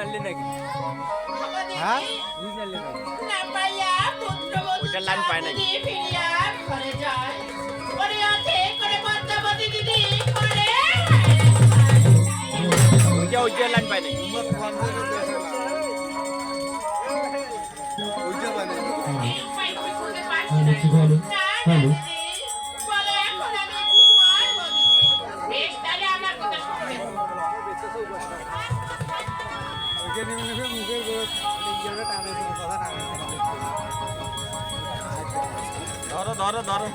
জানলি নাকি? হ্যাঁ? বুঝ জানলি নাকি? ওইটার লাইন পায়। ওইটা লাইন পায় করতে ধরো ধরো ধরো।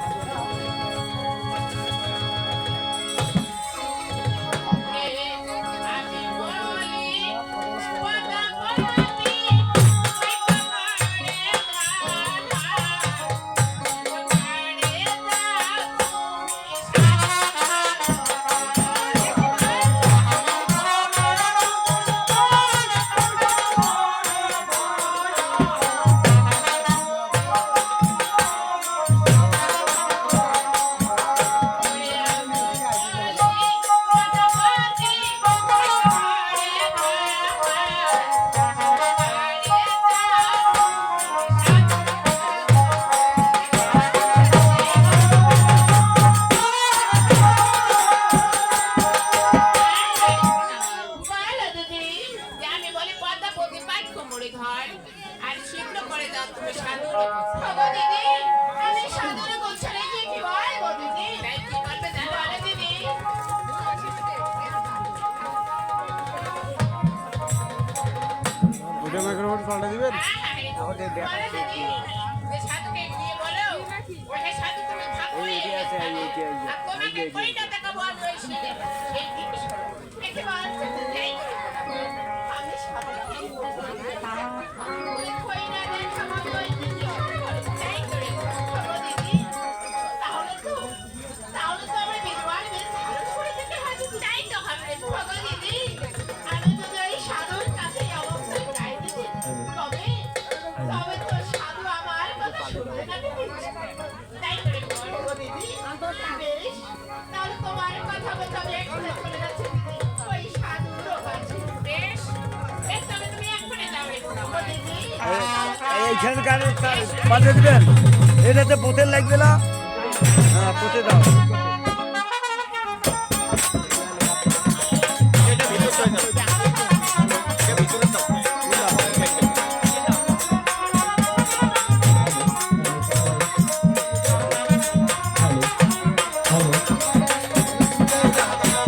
আর শীঘ্র করে দাও তুমি। ওগো দিদি, আমি সাধুর গোছানে গিয়ে কি বলব দিদি? তাই কি করবে জানো? বলো দিদি। ওটা মাইক্রোফোন পাল্টা দিবেন সাধুকে গিয়ে বলো, সাধু তুমি থাকো এই আছে, এই এই যে। তোমাকে। কই না এইখানকার পাঠিয়ে দিবেন। এটাতে পোতের লাগবে না? হ্যাঁ পোতে দাও।